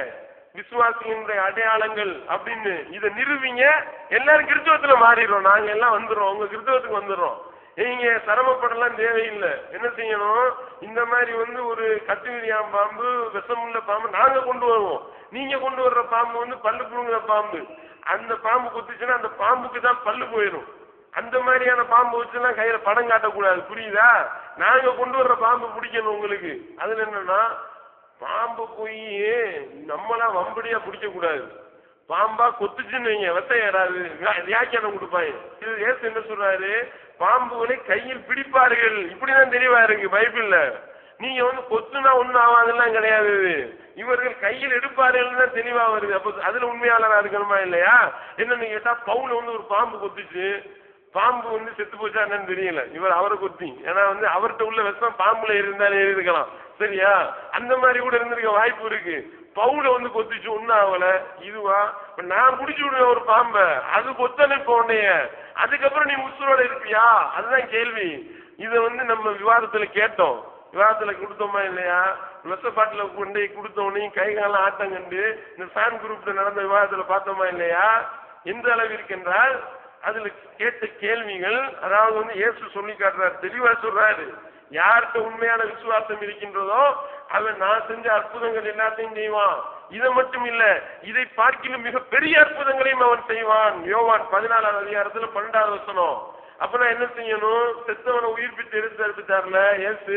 விசுவாசியினுடைய அடையாளங்கள் அப்படின்னு. இதை நிறுவிங்க எல்லாரும் கிறிஸ்தவத்துல மாறிடுறோம். நாங்க எல்லாம் வந்துடுறோம். உங்க கிறிஸ்தவத்துக்கு வந்துடுறோம். நீங்க சிரமப்படலாம் தேவையில்லை. என்ன செய்யணும்? இந்த மாதிரி வந்து ஒரு கட்டுவிரியாம் பாம்பு விஷமுள்ள பாம்பு நாங்க கொண்டு வருவோம். நீங்க கொண்டு வர்ற பாம்பு வந்து பல்லு புழுங்குற பாம்பு. அந்த பாம்பு குத்துச்சுன்னா அந்த பாம்புக்கு தான் பல்லு போயிடும். அந்த மாதிரியான பாம்பு வச்சுலாம் கையில படம் காட்டக்கூடாது. புரியுதா? நாங்க கொண்டு வர்ற பாம்பு பிடிக்கணும் உங்களுக்கு. அதுல என்னன்னா பாம்பு போய் நம்மளாம் வம்படியா பிடிக்க கூடாது பாம்பா கொத்துச்சுன்னு வைங்க வெத்த ஏறாது. வியா- வியாக்கியானம் கொடுப்பாங்க. இது ஏசு என்ன சொல்றாரு? பாம்புகளை கையில் பிடிப்பார்கள். இப்படிதான் தெளிவா இருக்கு பைபிள்ல. நீங்க வந்து கொத்துனா ஒன்றும் ஆகாதெல்லாம் கிடையாது. இவர்கள் கையில் எடுப்பார்கள் தான் தெளிவா வருது. அப்ப அதுல உண்மையாளரா இருக்கணுமா இல்லையா? என்னன்னு கேட்டா பவுல வந்து ஒரு பாம்பு கொத்துச்சு. பாம்பு வந்து செத்து போச்சா என்னன்னு தெரியல. இவர் அவரை கொத்தி. ஏன்னா வந்து அவர்கிட்ட உள்ள விஷம் பாம்புல இருந்தாலே இருக்கலாம். சரியா? அந்த மாதிரி கூட இருந்திருக்க வாய்ப்பு இருக்கு. பவுல வந்து கொத்திச்சு ஒன்னும் ஆகல. இதுவா? நான் புடிச்சு விடுவேன் ஒரு பாம்பை அது கொத்தனை இப்ப உன்னைய. அதுக்கப்புறம் நீ உசுரோட இருப்பியா? அதுதான் கேள்வி. இத வந்து நம்ம விவாதத்துல கேட்டோம். விவாதத்துல கொடுத்தோமா இல்லையா? வெசப்பாட்டுல கொண்டு போய் கொடுத்தோனையும் கை காலம் ஆட்டம் கண்டு இந்த ஃபேன் குரூப்ல நடந்த விவாதத்துல பார்த்தோமா இல்லையா? எந்த அளவிற்கு என்றால் அதுல கேட்ட கேள்விகள் அதாவது வந்து இயேசு சொல்லி காட்டுறாரு தெளிவா சொல்றாரு. யார்கிட்ட உண்மையான விசுவாசம் இருக்கின்றதோ அவன் நான் செஞ்ச அற்புதங்கள் எல்லாத்தையும் செய்வான். இதை மட்டும் இல்ல இதை பார்க்கிலும் மிக பெரிய அற்புதங்களையும் அவன் செய்வான். யோவான் பதினாலாவது அதிகாரத்துல பன்னெண்டாவது வசனம். அப்ப நான் என்ன செய்யணும்? செத்தவனை உயிர்ப்பித்து எடுத்து எடுத்துட்டார்ல ஏசு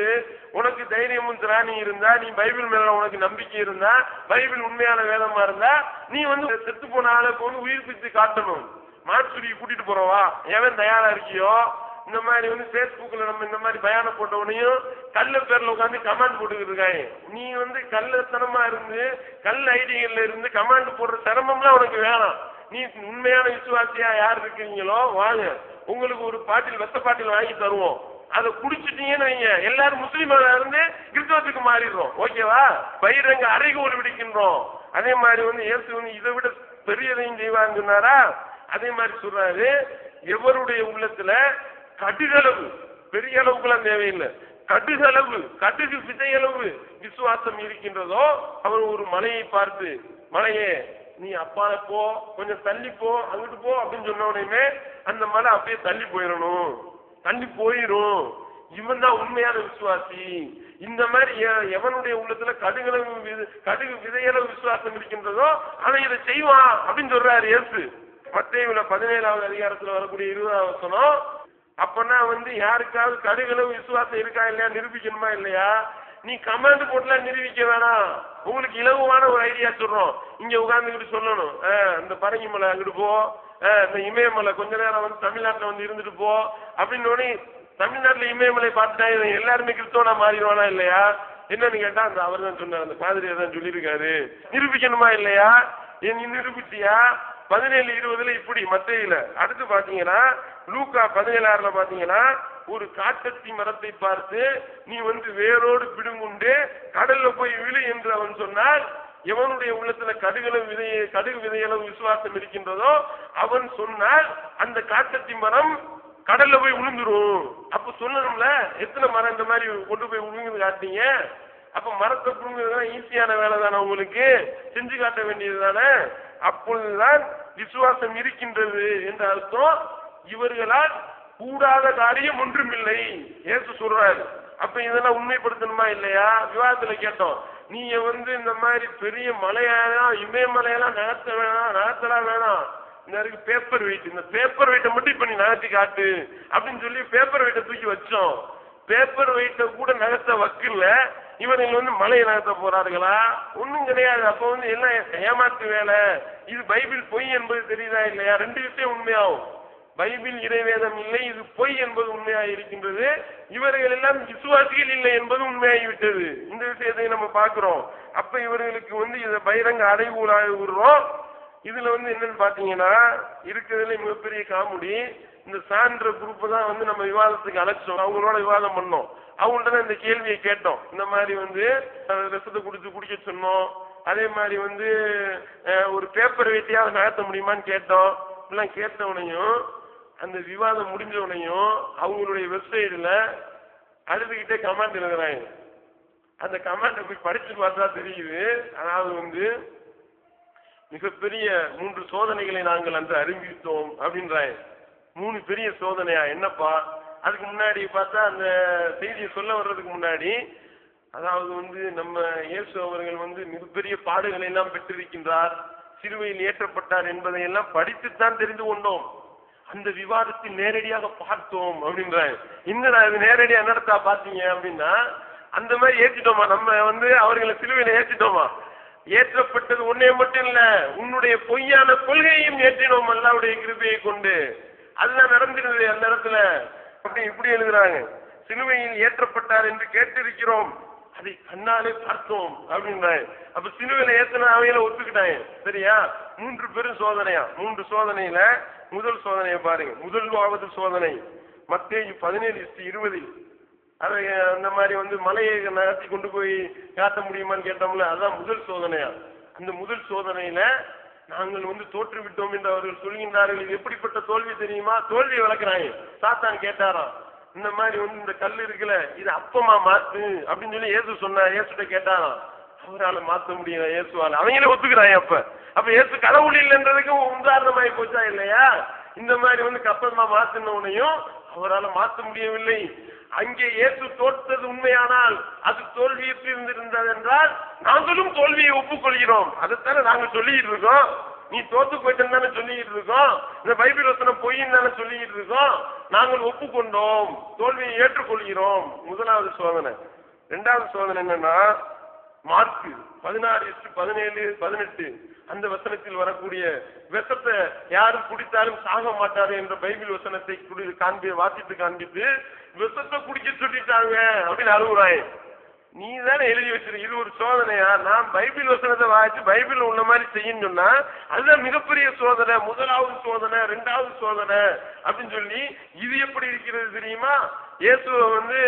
உனக்கு தைரியமும் திராணி இருந்தா நீ பைபிள் மேல உனக்கு நம்பிக்கை இருந்தா பைபிள் உண்மையான வேதமா இருந்தா நீ வந்து செத்து போன ஆளை வந்து உயிர்ப்பித்து காட்டணும். மாட்டுடியை கூட்டிட்டு போறவா? எவன் தயாரா இருக்கியோ? இந்த மாதிரி வந்து பேஸ்புக்ல நம்ம இந்த மாதிரி பயானம் போட்டவனையும் கல்ல பேர்ல உட்காந்து கமாண்ட் போட்டுக்கிட்டு இருக்காங்க நீ வந்து கள்ளத்தனமா இருந்து கல் ஐடிகள்ல இருந்து கமாண்ட் போடுற சிரமம்லாம் உனக்கு வேணாம். நீ உண்மையான விசுவாசியா யார் இருக்கிறீங்களோ வாங்க. உங்களுக்கு ஒரு பாட்டில் வெத்த பாட்டில் வாங்கி தருவோம். அதை குடிச்சிட்டீங்கன்னு வைங்க. எல்லாரும் முஸ்லீமாக இருந்து கிறிஸ்தவத்துக்கு மாறிடுறோம். ஓகேவா? பயிரங்க அறைகோல் விடுக்கின்றோம். அதே மாதிரி வந்து இயேசு வந்து இதை விட பெரியதையும் செய்வான்னு சொன்னாரா? அதே மாதிரி சொல்றாரு எவருடைய உள்ளத்துல கடுகளவு. பெரிய அளவுக்குலாம் தேவையில்லை. கடுகளவு கடுகு விதையளவு விசுவாசம் இருக்கின்றதோ அவர் ஒரு மலையை பார்த்து மலையே நீ அப்பால போ கொஞ்சம் தள்ளி போ அங்கிட்டு போ அப்படின்னு சொன்ன உடனே அந்த மலை அப்படியே தள்ளி போயிடணும். தள்ளி போயிரும் இவன் தான் உண்மையான விசுவாசி. இந்த மாதிரி எ- எவனுடைய உள்ளத்துல கடுகளவு கடுகு விதையளவு விசுவாசம் இருக்கின்றதோ அவன் இதை செய்வான் அப்படின்னு சொல்றாரு இயேசு. மத்திய பதினேழாவது அதிகாரத்துல வரக்கூடிய இருபதாவது வசனம் அப்பனா வந்து யாருக்காவது கடுகளவு விசுவாசம் இருக்கா இல்லையா நிரூபிக்கணுமா இல்லையா? நீ கமாண்ட் போட்டுலாம் நிரூபிக்க வேணாம். உங்களுக்கு இலகுவான ஒரு ஐடியா சொல்றோம். இங்க உட்கார்ந்துக்கிட்டு சொல்லணும். அஹ், இந்த பரங்கி மலை அங்கிட்டு போ. இந்த இமயமலை கொஞ்ச நேரம் வந்து தமிழ்நாட்டுல வந்து இருந்துட்டு போ. அப்படின்னு உடனே தமிழ்நாட்டுல இமயமலை பார்த்துட்டா எல்லாருமே கிறிஸ்தவனா மாறிடுவானா இல்லையா? என்னன்னு கேட்டா அந்த அவர் தான் சொன்னார். அந்த பாதிரியார் தான் சொல்லியிருக்காரு. நிரூபிக்கணுமா இல்லையா? ஏன் நீ நிரூபித்தியா பதினேழு இருபதுல இப்படி மத்தையில. அடுத்து பாத்தீங்கன்னா லூக்கா பதினேழாறுல பாத்தீங்கன்னா ஒரு காட்டத்தி மரத்தை பார்த்து நீ வந்து வேரோடு பிடுங்குண்டு கடல்ல போய் விழு என்று அவன் சொன்னால் எவனுடைய உள்ளத்துல கடுகளவு விதைய கடுகு விதையளவு விசுவாசம் இருக்கின்றதோ அவன் சொன்னால் அந்த காட்டத்தி மரம் கடல்ல போய் விழுந்துரும் அப்ப சொல்லணும்ல எத்தனை மரம் இந்த மாதிரி கொண்டு போய் விழுங்குது காட்டீங்க? அப்ப மரத்தை புடுங்குறதுதான் ஈஸியான வேலை தானே உங்களுக்கு? செஞ்சு காட்ட வேண்டியது தானே அப்பொழுதுதான் விசுவாசம் இருக்கின்றது என்ற அர்த்தம். இவர்களால் கூடாத காரியம் ஒன்றுமில்லை. ஏசு சொல்றாரு. அப்ப இதெல்லாம் உண்மைப்படுத்தணுமா இல்லையா? விவாதத்துல கேட்டோம். நீங்க வந்து இந்த மாதிரி பெரிய மலையெல்லாம் இமயமலையெல்லாம் நகர்த்த வேணாம் நகர்த்தலாம் வேணாம். இந்த இருக்கு பேப்பர் வெயிட் இந்த பேப்பர் வெயிட்டை மட்டும் இப்ப நீ நகர்த்தி காட்டு அப்படின்னு சொல்லி பேப்பர் வெயிட்டை தூக்கி வச்சோம். பேப்பர் வெயிட்ட கூட நகர்த்த வக்கில்ல. இவர்கள் வந்து மலையை நகர்த்த போறார்களா? ஒன்றும் கிடையாது. அப்போ வந்து எல்லாம் ஏமாத்து வேலை? இது பைபிள் பொய் என்பது தெரியுதா இல்லையா? ரெண்டு விஷயம் உண்மையாகும். பைபிள் இறைவேதம் இல்லை இது பொய் என்பது உண்மையாக இருக்கின்றது. இவர்கள் எல்லாம் விசுவாசிகள் இல்லை என்பது உண்மையாகிவிட்டது. இந்த விஷயத்தை நம்ம பார்க்கிறோம். அப்ப இவர்களுக்கு வந்து இதை பகிரங்க அடைவுகளாக விடுறோம். இதுல வந்து என்னன்னு பாத்தீங்கன்னா இருக்கிறதுல மிகப்பெரிய காமெடி. இந்த சான்ற குரூப் தான் வந்து நம்ம விவாதத்துக்கு அழைச்சோம். அவங்களோட விவாதம் பண்ணோம். அவங்கள்ட்ட இந்த கேள்வியை கேட்டோம். இந்த மாதிரி வந்து ரசத்தை குடிச்சு குடிக்க சொன்னோம். அதே மாதிரி வந்து ஒரு பேப்பர் வெட்டியாவது நகர்த்த முடியுமான்னு கேட்டோம். இப்படிலாம் கேட்டவனையும் அந்த விவாதம் முடிஞ்சவனையும் அவங்களுடைய வெப்சைட்ல அழுதுகிட்டே கமெண்ட் எழுதுறாங்க. அந்த கமெண்ட்டை போய் படிச்சு பார்த்தா தெரியுது. அதாவது வந்து மிகப்பெரிய மூன்று சோதனைகளை நாங்கள் அன்று அறிவித்தோம் அப்படின்றாங்க. மூணு பெரிய சோதனையா? என்னப்பா? அதுக்கு முன்னாடி பார்த்தா அந்த செய்தியை சொல்ல வர்றதுக்கு முன்னாடி அதாவது வந்து நம்ம இயேசு அவர்கள் வந்து மிகப்பெரிய பாடுகளை எல்லாம் பெற்றிருக்கின்றார் சிறுவையில் ஏற்றப்பட்டார் என்பதை எல்லாம் படித்துத்தான் தெரிந்து கொண்டோம். அந்த விவாதத்தை நேரடியாக பார்த்தோம் அப்படின்றாங்க என்னடா இது நேரடியா நடத்தா பாத்தீங்க அப்படின்னா அந்த மாதிரி ஏற்றிட்டோமா நம்ம வந்து அவர்களை சிலுவையில ஏற்றிட்டோமா ஏற்றப்பட்டது ஒன்னே மட்டும் இல்ல உன்னுடைய பொய்யான கொள்கையையும் ஏற்றினோம். அல்லாவுடைய கிருபையை கொண்டு. அதுதான் நடந்திருந்தது அந்த இடத்துல அப்படி இப்படி எழுதுறாங்க. சிலுவையில் ஏற்றப்பட்டார் என்று கேட்டிருக்கிறோம். அதை கண்ணாலே பார்த்தோம் அப்படின்றாங்க. அப்ப சிலுவையில ஏத்தன அவையில ஒத்துக்கிட்டாங்க. சரியா? மூன்று பெரும் சோதனையா? மூன்று சோதனையில முதல் சோதனையை பாருங்க. முதலாவது சோதனை. மத்திய பதினேழு இருபதில். அதை அந்த மாதிரி வந்து மலையை நகர்த்தி கொண்டு போய் காட்ட முடியுமான்னு கேட்டோம்ல அதான் முதல் சோதனையா? அந்த முதல் சோதனையில நாங்கள் வந்து தோற்று விட்டோம் என்று அவர்கள் சொல்கின்றார்கள். இது எப்படிப்பட்ட தோல்வி தெரியுமா? தோல்வி விளக்குறாங்க சாத்தான் கேட்டாராம். இந்த மாதிரி வந்து இந்த கல் இருக்குல்ல இது அப்பமா மாத்து அப்படின்னு சொல்லி ஏசு சொன்னா இயேசுட்ட கேட்டாராம். அவரால் மாத்த முடியல ஏசுவால் அவங்களே ஒத்துக்கிறாங்க அப்ப. அப்ப இயேசு கடவுள் இல்லைன்றதுக்கு உதாரணமாயி போச்சா இல்லையா? இந்த மாதிரி வந்து கப்பமா மாத்தினவனையும் அவரால் மாற்ற முடியவில்லை. அங்கே இயேசு தோற்றது உண்மையானால் அது தோல்வியுற்று இருந்திருந்தது என்றால் நாங்களும் தோல்வியை ஒப்புக்கொள்கிறோம். அதைத்தானே நாங்கள் சொல்லிட்டு இருக்கோம் நீ தோத்து போயிட்டேன்னு தானே சொல்லிட்டு இருக்கோம் இந்த பைபிள் வசனம் பொய்ன்னு தானே சொல்லிட்டு இருக்கோம் நாங்கள் ஒப்புக்கொண்டோம். தோல்வியை ஏற்றுக்கொள்கிறோம். முதலாவது சோதனை. ரெண்டாவது சோதனை என்னன்னா மார்க்கு பதினாறு எட்டு பதினேழு பதினெட்டு. அந்த வசனத்தில் வரக்கூடிய விஷத்தை யாரும் குடித்தாலும் சாக மாட்டாரு என்ற பைபிள் வசனத்தை குடி காண்பி வாசித்து காண்பித்து விஷத்தை குடிக்க சொல்லிட்டாங்க அப்படின்னு அழுகுறாய் நீ தானே எழுதி வச்சிருக்க இது ஒரு சோதனையா? நான் பைபிள் வசனத்தை வாசிச்சு பைபிள் உன்ன மாதிரி செய்யன்னு சொன்னா அதுதான் மிகப்பெரிய சோதனை முதலாவது சோதனை ரெண்டாவது சோதனை அப்படின்னு சொல்லி இது எப்படி இருக்கிறது தெரியுமா? இயேசுவை வந்து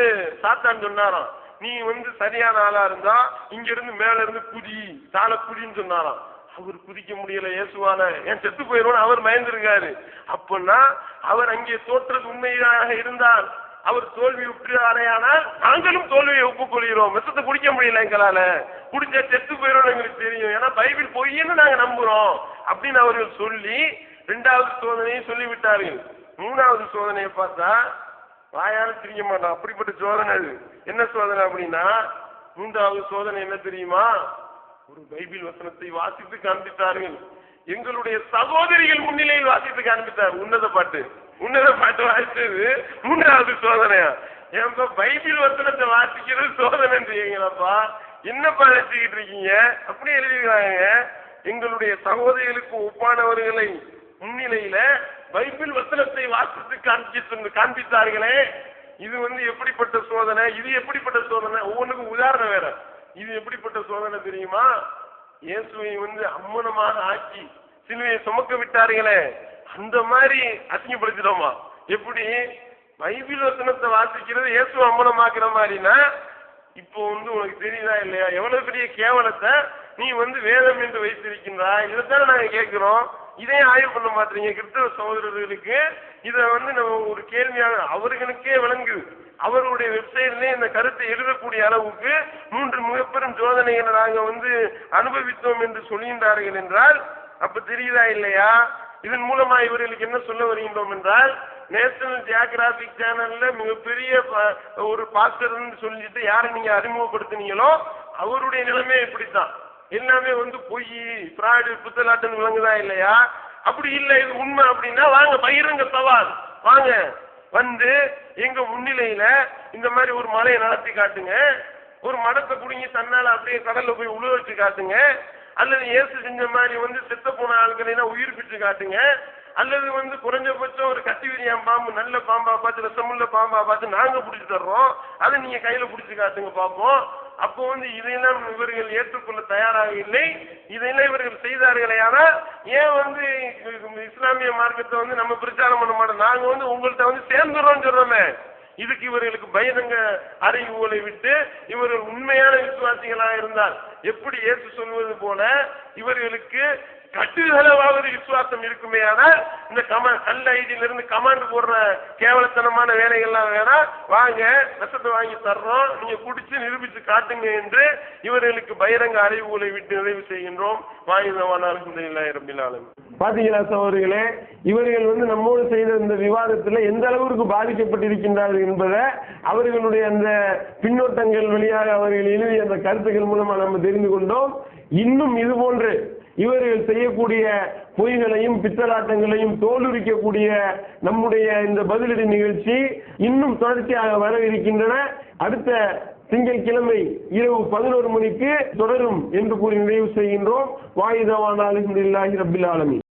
சாத்தான் சொன்னாராம். நீ வந்து சரியான ஆளா இருந்தா இங்க இருந்து மேல இருந்து குதி தாழ குதின்னு சொன்னாராம். அவர் குதிக்க முடியல இயேசுவால. ஏன் செத்து போயிடுவோம் அவர் மயந்திருக்காரு அப்படின்னா அவர் அங்கே தோற்றது உண்மையாக இருந்தால் அவர் தோல்வி உற்றாரையானால் நாங்களும் தோல்வியை ஒப்புக்கொள்கிறோம். விஷத்தை குடிக்க முடியல எங்களால. குடிச்சா செத்து போயிடும் எங்களுக்கு தெரியும். ஏன்னா பைபிள் பொய்ன்னு நாங்க நம்புறோம். அப்படின்னு அவர்கள் சொல்லி ரெண்டாவது சோதனையை சொல்லிவிட்டார்கள். மூணாவது சோதனையை பார்த்தா வாயாலும் திரிய மாட்டான். அப்படிப்பட்ட சோதனை அது. என்ன சோதனை அப்படின்னா மூன்றாவது சோதனை என்ன தெரியுமா? ஒரு பைபிள் வசனத்தை வாசித்து காண்பித்தார்கள். எங்களுடைய சகோதரிகள் முன்னிலையில் வாசித்து காண்பித்தார். உன்னத பாட்டு. உன்னத பாட்டு வாசித்தது மூன்றாவது சோதனையா? ஏன்பா பைபிள் வசனத்தை வாசிக்கிறது சோதனைன்றீங்களப்பா என்னப்பா நினைச்சுக்கிட்டு இருக்கீங்க? அப்படி எழுதிக்கிறாங்க எங்களுடைய சகோதரிகளுக்கு ஒப்பானவர்களை முன்னிலையில பைபிள் வசனத்தை வாசித்து காண்பித்து காண்பித்தார்களே. இது வந்து எப்படிப்பட்ட சோதனை? இது எப்படிப்பட்ட சோதனை? ஒவ்வொன்றுக்கும் உதாரணம் வேற. இது எப்படிப்பட்ட சோதனை தெரியுமா? இயேசுவை வந்து அம்மனமாக ஆக்கி சிலுவையை சுமக்க விட்டார்களே அந்த மாதிரி அசிங்கப்படுத்திட்டோமா? எப்படி? பைபிள் வசனத்தை வாசிக்கிறது இயேசு அம்மனமாக்குற மாதிரினா இப்போ வந்து உனக்கு தெரியுதா இல்லையா? எவ்வளவு பெரிய கேவலத்தை நீ வந்து வேதம் என்று வைத்திருக்கின்றாய். இதைத்தானே நாங்க கேட்கிறோம். இதையும் ஆய்வு பண்ண மாட்டீங்க. கிறிஸ்தவ சகோதரர்களுக்கு இதை வந்து நம்ம ஒரு கேள்வியாக அவர்களுக்கே விளங்குது. அவருடைய வெப்சைட்லயே இந்த கருத்தை எழுதக்கூடிய அளவுக்கு மூன்று மிகப்பெரும் சோதனைகளை நாங்க வந்து அனுபவித்தோம் என்று சொல்கின்றார்கள் என்றால் அப்ப தெரியுதா இல்லையா? இதன் மூலமா இவர்களுக்கு என்ன சொல்ல வருகின்றோம் என்றால் நேஷனல் ஜியாகிராபிக் சேனல்ல மிகப்பெரிய ஒரு பாஸ்டர்னு சொல்லிட்டு யாரை நீங்க அறிமுகப்படுத்தினீங்களோ அவருடைய நிலைமை இப்படித்தான். எல்லாமே வந்து பொய் ஃப்ராடு புத்தலாட்டம் விளங்குதா இல்லையா? அப்படி இல்லை இது உண்மை அப்படின்னா வாங்க பகிரங்க சவால். வாங்க. வந்து எங்க முன்னிலையில இந்த மாதிரி ஒரு மலையை நடத்தி காட்டுங்க. ஒரு மடத்தை குடுங்கி தன்னால அப்படியே கடல்ல போய் உழுவ வச்சு காட்டுங்க. அல்லது இயேசு செஞ்ச மாதிரி வந்து செத்த போன உயிர் உயிர்ப்பிச்சு காட்டுங்க. அல்லது வந்து குறைஞ்சபட்சம் ஒரு கத்தி விரியாம் பாம்பு நல்ல பாம்பா பார்த்து விஷமுள்ள பாம்பா பார்த்து நாங்க பிடிச்சி தர்றோம். அதை நீங்க கையில பிடிச்சி காட்டுங்க பார்ப்போம் அப்போ வந்து இதையெல்லாம் இவர்கள் ஏற்றுக்கொள்ள தயாராக இல்லை. இதையெல்லாம் இவர்கள் செய்தார்களே ஆனால் ஏன் வந்து இஸ்லாமிய மார்க்கத்தை வந்து நம்ம பிரச்சாரம் பண்ண மாட்டோம்? நாங்கள் வந்து உங்கள்கிட்ட வந்து சேர்ந்துடுறோம்னு சொல்றோமே. இதுக்கு இவர்களுக்கு பயந்தங்க அறிவுகளை விட்டு இவர்கள் உண்மையான விசுவாசிகளாக இருந்தால் எப்படி ஏற்று சொல்வது போல இவர்களுக்கு கட்டுகளவாவது விசுவாசம் இருக்குமே ஆனால் இந்த கம கல் ஐடியில இருந்து கமாண்ட் போடுற கேவலத்தனமான வேலைகள்லாம் வேணாம் வாங்க விஷத்தை வாங்கி தர்றோம் நீங்க குடிச்சு நிரூபித்து காட்டுங்க என்று இவர்களுக்கு பகிரங்க அறிவுகளை விட்டு நிறைவு செய்கின்றோம். வாயுதவானாலும் பாத்தீங்களா சகோதரிகளே இவர்கள் வந்து நம்மோடு செய்த இந்த விவாதத்துல எந்த அளவிற்கு பாதிக்கப்பட்டிருக்கின்றார்கள் என்பதை அவர்களுடைய அந்த பின்னோட்டங்கள் வழியாக அவர்கள் எழுதிய அந்த கருத்துக்கள் மூலமா நம்ம தெரிந்து கொண்டோம். இன்னும் இது போன்று இவர்கள் செய்யக்கூடிய பொய்களையும் பித்தலாட்டங்களையும் தோலுரிக்கக்கூடிய நம்முடைய இந்த பதிலடி நிகழ்ச்சி இன்னும் தொடர்ச்சியாக வர இருக்கின்றன. அடுத்த திங்கட்கிழமை இரவு பதினோரு மணிக்கு தொடரும் என்று கூறி நிறைவு செய்கின்றோம். வாயுதவான் அலமதுல்லாஹி ரபில் ஆலமி